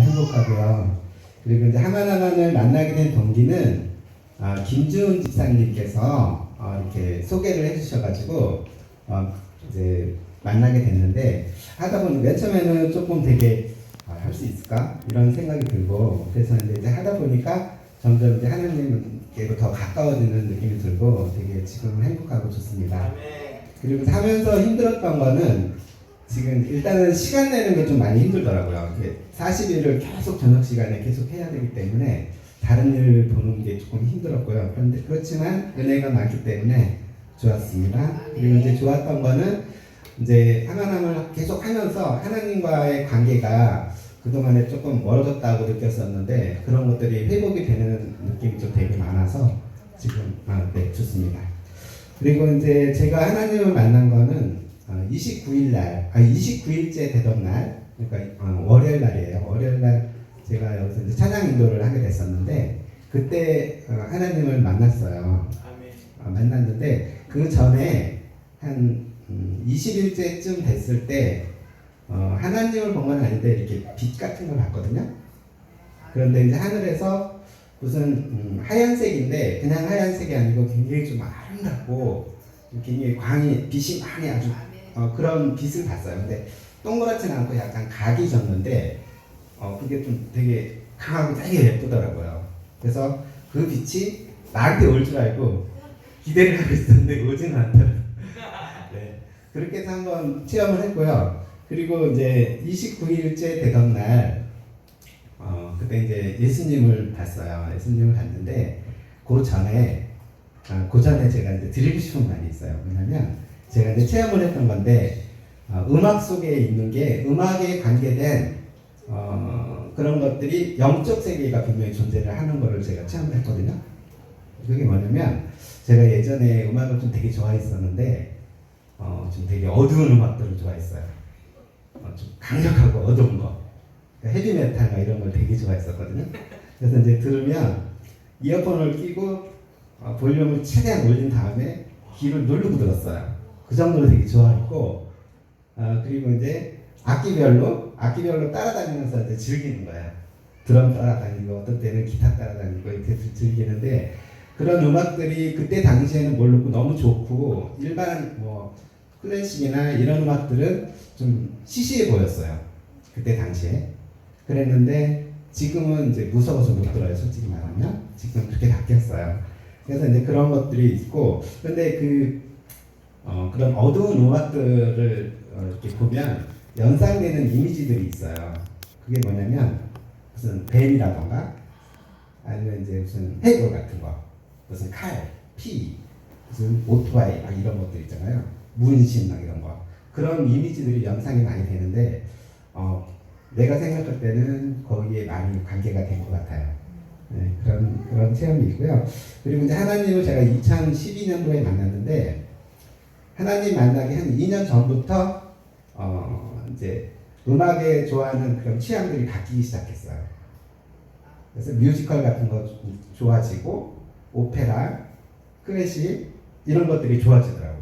행복하고요. 그리고 이제 하나하나를 만나게 된 동기는 아, 김주은 집사님께서 어, 이렇게 소개를 해주셔가지고 어, 이제 만나게 됐는데 하다 보니 맨 처음에는 조금 되게 아, 할수 있을까 이런 생각이 들고 그래서 이제, 이제 하다 보니까 점점 이제 하나님께로 더 가까워지는 느낌이 들고 되게 지금 행복하고 좋습니다. 그리고 하면서 힘들었던 거는 지금 일단은 시간 내는 게 좀 많이 힘들더라고요. 이게 40일을 계속 저녁 시간에 계속 해야 되기 때문에 다른 일을 보는 게 조금 힘들었고요. 그런데 그렇지만 은혜가 많기 때문에 좋았습니다. 그리고 이제 좋았던 거는 이제 하나님을 계속 하면서 하나님과의 관계가 그동안에 조금 멀어졌다고 느꼈었는데 그런 것들이 회복이 되는 느낌이 좀 되게 많아서 지금 아, 네, 좋습니다. 그리고 이제 제가 하나님을 만난 거는 29일 날, 아 29일째 되던 날, 그러니까 어, 월요일 날이에요. 월요일 날 제가 여기서 이제 찬양 인도를 하게 됐었는데 그때 어, 하나님을 만났어요. 어, 만났는데 그 전에 한 음, 20일째쯤 됐을 때 어, 하나님을 본 건 아닌데 이렇게 빛 같은 걸 봤거든요. 그런데 이제 하늘에서 무슨 음, 하얀색인데 그냥 하얀색이 아니고 굉장히 좀 아름답고 굉장히 광이 빛이 많이 아주 어, 그런 빛을 봤어요. 근데 동그랗지는 않고 약간 각이 졌는데 어, 그게 좀 되게 강하고 되게 예쁘더라고요. 그래서 그 빛이 나한테 올 줄 알고 기대를 하고 있었는데 오지는 않더라고요. 네. 그렇게 해서 한번 체험을 했고요. 그리고 이제 29일째 되던 날, 어, 그때 이제 예수님을 봤어요. 예수님을 봤는데, 그 전에, 아, 그 전에 제가 이제 드리고 싶은 말이 있어요. 뭐냐면, 제가 이제 체험을 했던 건데, 어, 음악 속에 있는 게 음악에 관계된 어, 그런 것들이 영적 세계가 분명히 존재를 하는 거를 제가 체험을 했거든요. 그게 뭐냐면, 제가 예전에 음악을 좀 되게 좋아했었는데, 어, 좀 되게 어두운 음악들을 좋아했어요. 어, 좀 강력하고 어두운 거. 그러니까 헤비메탈 막 이런 걸 되게 좋아했었거든요. 그래서 이제 들으면 이어폰을 끼고 어, 볼륨을 최대한 올린 다음에 귀를 누르고 들었어요. 그 정도로 되게 좋아했고, 어, 그리고 이제 악기별로, 악기별로 따라다니면서 이제 즐기는 거예요. 드럼 따라다니고, 어떤 때는 기타 따라다니고, 이렇게 즐기는데, 그런 음악들이 그때 당시에는 모르고 너무 좋고, 일반 뭐, 클래식이나 이런 음악들은 좀 시시해 보였어요. 그때 당시에. 그랬는데 지금은 이제 무서워서 못 들어요. 솔직히 말하면 지금 그렇게 바뀌었어요. 그래서 이제 그런 것들이 있고, 근데 그 어, 그런 어두운 음악들을 어, 이렇게 보면 연상되는 이미지들이 있어요. 그게 뭐냐면 무슨 뱀이라던가 아니면 이제 무슨 해골 같은 거, 무슨 칼, 피, 무슨 오토바이 막 이런 것들 있잖아요. 문신 막 이런 거. 그런 이미지들이 연상이 많이 되는데 어, 내가 생각할 때는 거기에 많이 관계가 된 것 같아요. 네, 그런 그런 체험이 있고요. 그리고 이제 하나님을 제가 2012년도에 만났는데 하나님 만나기 한 2년 전부터 어, 이제 음악에 좋아하는 그런 취향들이 바뀌기 시작했어요. 그래서 뮤지컬 같은 거 좋아지고 오페라, 클래식 이런 것들이 좋아지더라고요.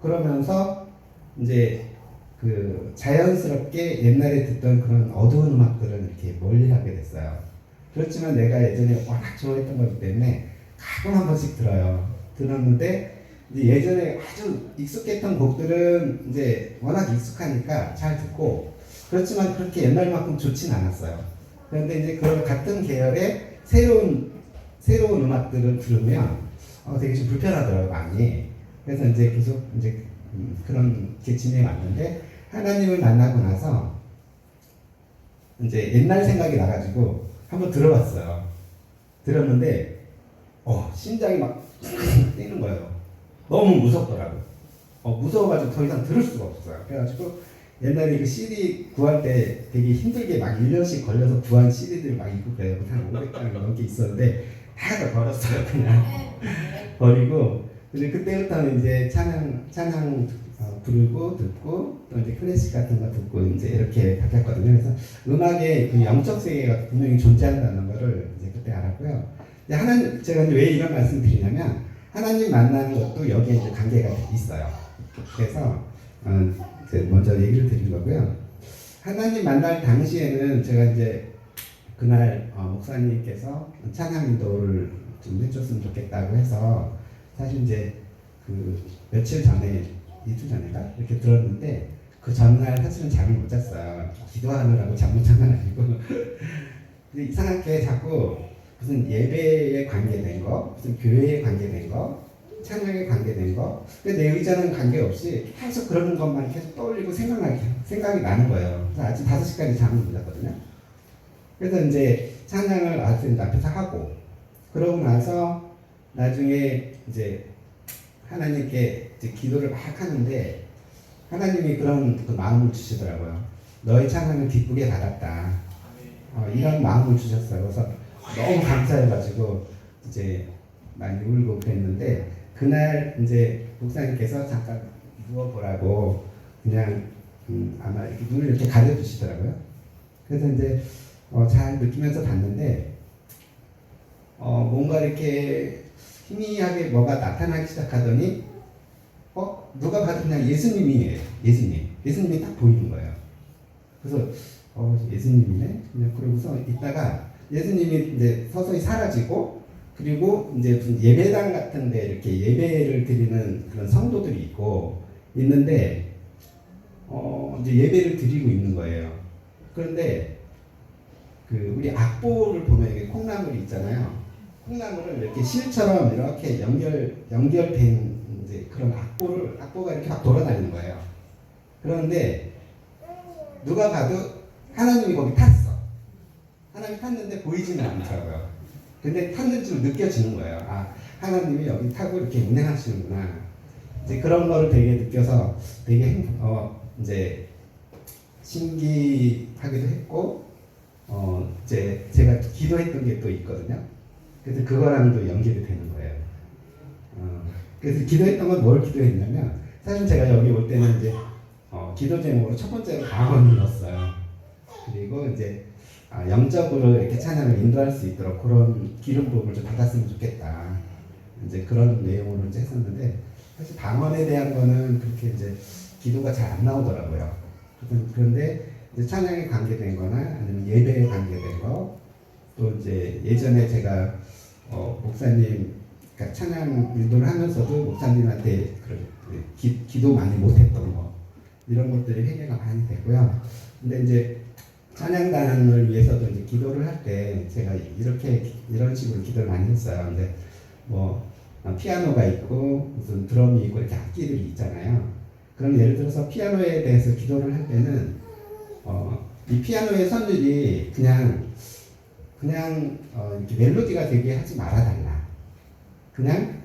그러면서 이제 그 자연스럽게 옛날에 듣던 그런 어두운 음악들은 이렇게 멀리하게 됐어요. 그렇지만 내가 예전에 워낙 좋아했던 거기 때문에 가끔 한 번씩 들어요. 들었는데 이제 예전에 아주 익숙했던 곡들은 이제 워낙 익숙하니까 잘 듣고 그렇지만 그렇게 옛날만큼 좋진 않았어요. 그런데 이제 그런 같은 계열의 새로운 새로운 음악들을 들으면 어, 되게 좀 불편하더라고요 많이. 그래서 이제 계속 이제 음, 그런 게 지내 왔는데 하나님을 만나고 나서 이제 옛날 생각이 나가지고 한번 들어봤어요. 들었는데 어 심장이 막 뛰는 거예요. 너무 무섭더라고. 어 무서워가지고 더 이상 들을 수가 없었어요. 그래가지고 옛날에 그 CD 구할 때 되게 힘들게 막 1년씩 걸려서 구한 CD들 막 있고 그래요. 한 500장 넘게 있었는데 다 버렸어요 그냥 버리고 근데 그때부터는 이제 찬양 찬양 어, 부르고 듣고 또 이제 클래식 같은 거 듣고 이제 이렇게 바뀌었거든요. 그래서 음악의 그 영적 세계가 분명히 존재한다는 거를 이제 그때 알았고요. 이제 하나님 제가 이제 왜 이런 말씀 드리냐면 하나님 만나는 것도 여기에 이제 관계가 있어요. 그래서 어, 먼저 얘기를 드린 거고요. 하나님 만날 당시에는 제가 이제 그날 어, 목사님께서 찬양 인도를 좀 해줬으면 좋겠다고 해서 사실 이제 그 며칠 전에 이틀 전인가 이렇게 들었는데 그 전날 사실은 잠을 못 잤어요. 기도하느라고 잠 못 잔건 아니고 이상하게 자꾸 무슨 예배에 관계된 거, 무슨 교회에 관계된 거, 찬양에 관계된 거, 근데 내 의자는 관계없이 계속 그런 것만 계속 떠올리고 생각나게 생각이 나는 거예요. 그래서 아침 5시까지 잠을 못 잤거든요. 그래서 이제 찬양을 아침 앞에서 하고 그러고 나서 나중에 이제 하나님께 이제 기도를 막 하는데 하나님이 그런 그 마음을 주시더라고요. 너의 찬양을 기쁘게 받았다. 어, 이런 마음을 주셨어요. 그래서 너무 감사해가지고 이제 많이 울고 그랬는데 그날 이제 목사님께서 잠깐 누워보라고 그냥 음, 아마 이렇게 눈을 이렇게 가려주시더라고요. 그래서 이제 어, 잘 느끼면서 봤는데 어, 뭔가 이렇게 희미하게 뭐가 나타나기 시작하더니 어 누가 봐도 그냥 예수님이에요. 예수님. 예수님이 딱 보이는 거예요. 그래서 어 예수님이네. 그냥 그러고서 있다가 예수님이 이제 서서히 사라지고 그리고 이제 무슨 예배당 같은데 이렇게 예배를 드리는 그런 성도들이 있고 있는데 어 이제 예배를 드리고 있는 거예요. 그런데 그 우리 악보를 보면 이게 콩나물이 있잖아요. 콩나물을 이렇게 실처럼 이렇게 연결 연결된 이제 그런 악보를 악보가 이렇게 막 돌아다니는 거예요. 그런데 누가 봐도 하나님이 거기 탔어. 하나님이 탔는데 보이지는 않더라고요. 근데 탔는 줄 느껴지는 거예요. 아 하나님이 여기 타고 이렇게 운행하시는구나. 이제 그런 거를 되게 느껴서 되게 행, 어 이제 신기하기도 했고 어 이제 제가 기도했던 게 또 있거든요. 그래서 그거랑도 연결이 되는 거예요. 어, 그래서 기도했던 건 뭘 기도했냐면 사실 제가 여기 올 때는 이제 어, 기도 제목으로 첫 번째로 방언을 넣었어요. 그리고 이제 아, 영적으로 이렇게 찬양을 인도할 수 있도록 그런 기름 부음을 좀 받았으면 좋겠다. 이제 그런 내용으로 이제 했었는데 사실 방언에 대한 거는 그렇게 이제 기도가 잘 안 나오더라고요. 그런- 그런데 이제 찬양에 관계된 거나 아니면 예배에 관계된 거, 또 이제 예전에 제가 어, 목사님, 그러니까 찬양 인도를 하면서도 목사님한테 그런 그 기, 기도 많이 못했던 거, 이런 것들이 회개가 많이 되고요. 근데 이제 찬양단을 위해서도 이제 기도를 할 때 제가 이렇게 이런 식으로 기도를 많이 했어요. 근데 뭐 어, 피아노가 있고 무슨 드럼이 있고 이렇게 악기들이 있잖아요. 그럼 예를 들어서 피아노에 대해서 기도를 할 때는 어, 이 피아노의 선율이 그냥 그냥 어, 이렇게 멜로디가 되게 하지 말아달라. 그냥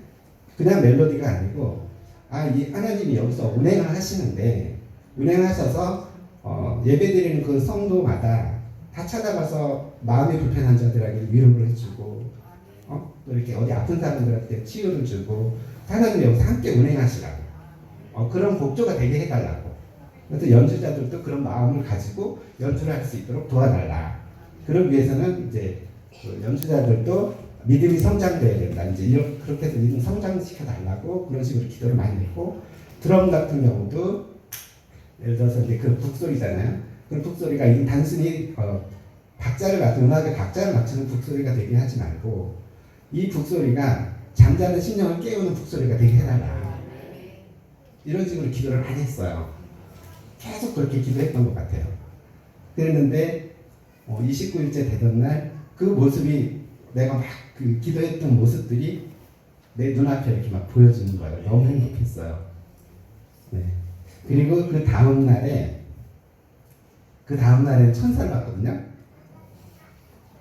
그냥 멜로디가 아니고 아 이 하나님이 여기서 운행을 하시는데 운행하셔서 어, 예배드리는 그 성도마다 다 찾아가서 마음이 불편한 자들에게 위로를 해주고 어? 또 이렇게 어디 아픈 사람들한테 치유를 주고 하나님이 여기서 함께 운행하시라고 어, 그런 복조가 되게 해달라고 그래서 연주자들도 그런 마음을 가지고 연주를 할 수 있도록 도와달라 그러기 위해서는 이제 그 연주자들도 믿음이 성장돼야 된다. 이제 이렇게 해서 믿음 성장시켜 달라고 그런 식으로 기도를 많이 했고 드럼 같은 경우도 예를 들어서 이제 그 북소리잖아요. 그 북소리가 이 단순히 어, 박자를 맞춘 음악의 박자를 맞추는 북소리가 되게 하지 말고 이 북소리가 잠자는 신령을 깨우는 북소리가 되게 해달라. 이런 식으로 기도를 많이 했어요. 계속 그렇게 기도했던 것 같아요. 그랬는데 어, 29일째 되던 날 그 모습이 내가 막 그 기도했던 모습들이 내 눈앞에 이렇게 막 보여지는 거예요. 너무 행복했어요. 네. 그리고 그 다음 날에 그 다음 날에 천사를 봤거든요.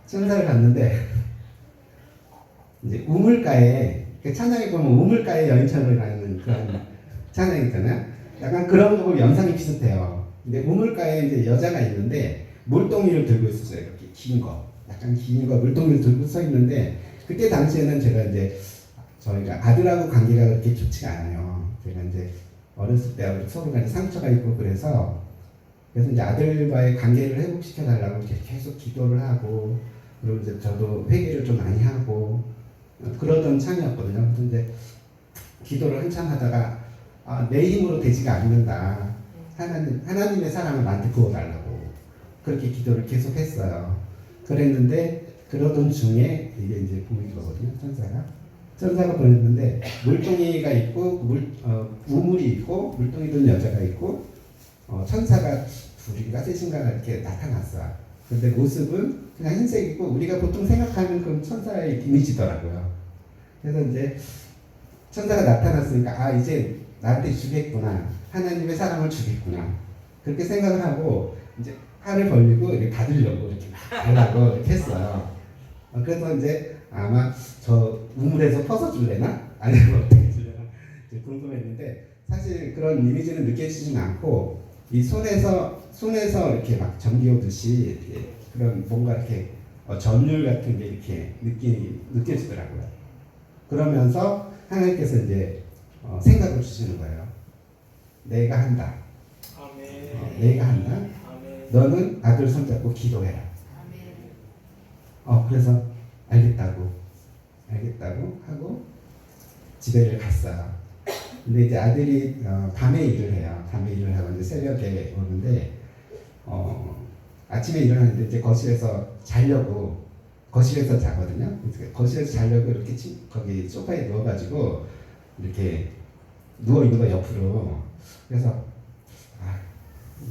천사를 봤는데 이제 우물가에 그 찬양에 보면 우물가에 여인처럼이라는 그런 찬양 있잖아요. 약간 그런 거고 영상이 비슷해요. 근데 우물가에 이제 여자가 있는데 물동이를 들고 있었어요. 이렇게 긴 거, 약간 긴 거 물동이를 들고 서 있는데 그때 당시에는 제가 이제 저희가 아들하고 관계가 그렇게 좋지가 않아요. 제가 이제 어렸을 때 서로 간에 상처가 있고 그래서 그래서 이제 아들과의 관계를 회복시켜 달라고 계속 기도를 하고 그리고 이제 저도 회개를 좀 많이 하고 어, 그러던 참이었거든요. 근데 기도를 한참 하다가 아, 내 힘으로 되지가 않는다. 하나님 하나님의 사랑을 나한테 부어달라고 그렇게 기도를 계속했어요. 그랬는데 그러던 중에 이게 이제 보인 거거든요. 천사가 천사가 보냈는데 물동이가 있고 물 어, 우물이 있고 물동이 든 여자가 있고 어, 천사가 둘인가 셋인가 이렇게 나타났어요. 근데 모습은 그냥 흰색이고 우리가 보통 생각하는 그 천사의 이미지더라고요. 그래서 이제 천사가 나타났으니까 아 이제 나한테 주겠구나 하나님의 사랑을 주겠구나 그렇게 생각을 하고 이제 팔을 벌리고 이렇게 받으려고 이렇게 막 달라고 이렇게 했어요. 어, 그래서 이제 아마 저 우물에서 퍼서 줄래나 아니면 어떻게 줄래나 궁금했는데 사실 그런 이미지는 느껴지진 않고 이 손에서 손에서 이렇게 막 전기 오듯이 이렇게 그런 뭔가 이렇게 어, 전율 같은 게 이렇게 느끼 느껴지더라고요. 그러면서 하나님께서 이제 어, 생각을 주시는 거예요. 내가 한다. 아멘. 어, 내가 한다. 아멘. 너는 아들 손잡고 기도해라. 어 그래서 알겠다고 집에를 갔어요. 근데 이제 아들이 어, 밤에 일을 해요. 밤에 일을 하고 이제 새벽에 오는데 어, 아침에 일어났는데 이제 거실에서 자려고 거실에서 자거든요. 거실에서 자려고 이렇게 치, 거기 소파에 누워가지고 이렇게 누워 있는 거 옆으로 그래서 아,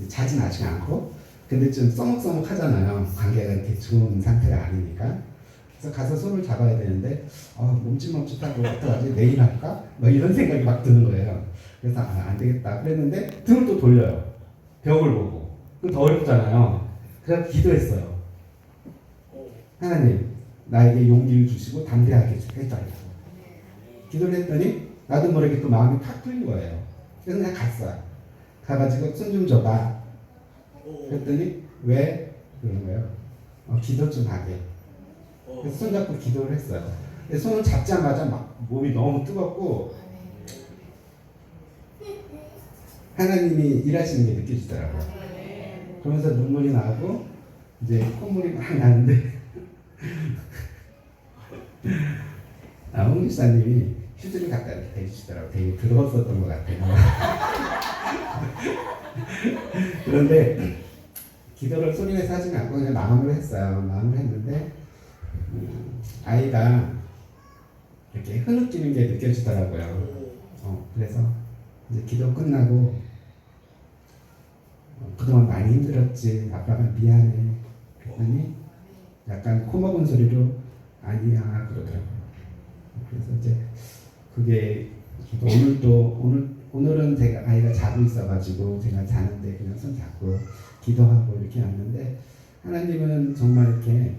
자진 않지 않고 근데 좀 써먹써먹하잖아요. 관계가 이렇게 좋은 상태가 아니니까. 그래서 가서 손을 잡아야 되는데 어, 멈칫멈칫하고 어떡하지? 내일 할까? 뭐 이런 생각이 막 드는 거예요. 그래서 아, 안 되겠다. 그랬는데 등을 또 돌려요. 벽을 보고. 그럼 더 어렵잖아요. 그래서 기도했어요. 오. 하나님 나에게 용기를 주시고 담대하게 해달라고. 기도를 했더니 나도 모르게 또 마음이 팍 뚫린 거예요. 그래서 그냥 갔어요. 가가지고 손 좀 줘봐. 오. 그랬더니 왜 그런 거예요? 어, 기도 좀 하게. 오. 그래서 손 잡고 기도를 했어요. 근데 손을 잡자마자 막 몸이 너무 뜨겁고 하나님이 일하시는 게 느껴지더라고요. 그러면서 눈물이 나고 이제 콧물이 막 나는데 아, 홍 집사님이 휴지를 갖다 이렇게 대주시더라고요. 되게 더러웠었던 것 같아요. 그런데 기도를 소리내서 하지 않고 그냥 마음으로 했어요. 마음으로 했는데 음, 아이가 이렇게 흐느끼는 게 느껴지더라고요. 오. 어, 그래서 이제 기도 끝나고 어, 그동안 많이 힘들었지 아빠가 미안해 그랬더니 약간 코 먹은 소리로 아니야 그러더라고요. 그래서 이제 그게 오늘도 오늘 오늘은 제가 아이가 자고 있어가지고 제가 자는데 그냥 손 잡고 기도하고 이렇게 왔는데 하나님은 정말 이렇게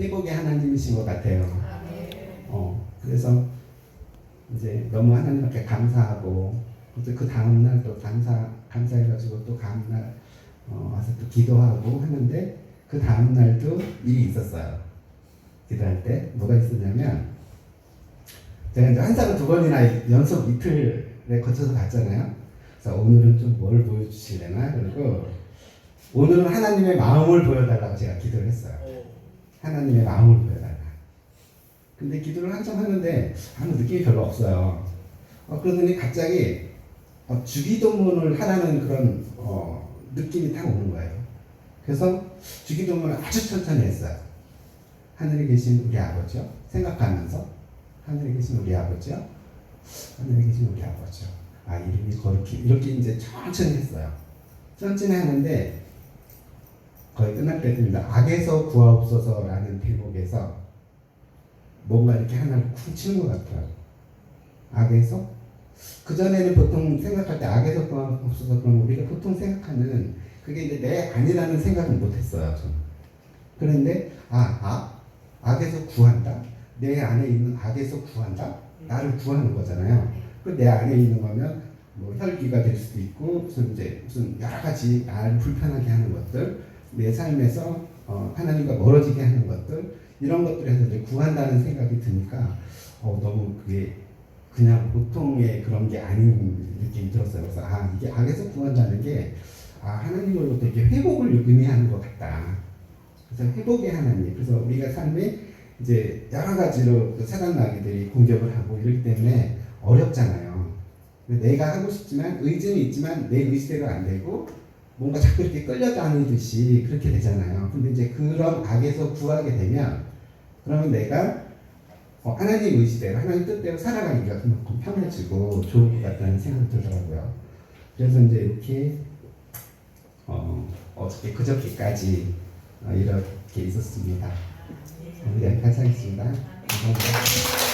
회복의 하나님이신 것 같아요. 어 그래서 이제 너무 하나님께 감사하고 또그 다음 날 또 감사 감사해가지고 또 다음 날 어, 와서 또 기도하고 하는데 그 다음 날도 일이 있었어요. 기도할 때 뭐가 있었냐면 제가 이제 한사를 두 번이나 연속 이틀에 거쳐서 갔잖아요. 그래서 오늘은 좀 뭘 보여주실래나 그리고 오늘은 하나님의 마음을 보여달라고 제가 기도를 했어요. 오. 하나님의 마음을 보여달라. 근데 기도를 한참 하는데 아무 느낌이 별로 없어요. 어, 그러더니 갑자기 어, 주기도문을 하라는 그런 어, 느낌이 딱 오는 거예요. 그래서 주기도문을 아주 천천히 했어요. 하늘에 계신 우리 아버지요. 생각하면서 하늘에 계신 우리 아버지요. 하늘에 계신 우리 아버지요. 아 이름이 거룩히 이렇게 이제 천천히 했어요. 천천히 하는데 거의 끝날 때입니다. 악에서 구하옵소서라는 대목에서 뭔가 이렇게 하나를 쿵 치는 것 같아요. 악에서 그 전에는 보통 생각할 때 악에서 구하옵소서 그러면 우리가 보통 생각하는 그게 이제 내 아니라는 생각을 못했어요. 저는. 그런데 아, 악 악에서 구한다. 내 안에 있는 악에서 구한다. 나를 구하는 거잖아요. 그 내 안에 있는 거면 뭐 혈기가 될 수도 있고 무슨 이제 무슨 여러 가지 나를 불편하게 하는 것들 내 삶에서 어, 하나님과 멀어지게 하는 것들 이런 것들에서 이제 구한다는 생각이 드니까 어, 너무 그게 그냥 보통의 그런 게 아닌 느낌이 들었어요. 그래서 아 이게 악에서 구한다는 게 아, 하나님으로부터 이렇게 회복을 의미하는 것 같다. 그래서 회복의 하나님. 그래서 우리가 삶에 이제 여러 가지로 그 사단 마귀들이 공격을 하고 이러기 때문에 어렵잖아요. 내가 하고 싶지만 의지는 있지만 내 의지대로 안 되고 뭔가 자꾸 이렇게 끌려다니듯이 그렇게 되잖아요. 근데 이제 그런 악에서 구하게 되면 그러면 내가 어, 하나님 의지대로 하나님 뜻대로 살아가기가 그만큼 편해지고 좋을 것 같다는 생각이 들더라고요. 그래서 이제 이렇게 어, 어저께 그저께까지 어, 이렇게 있었습니다. 오늘 여기까지 하겠습니다. 감사합니다.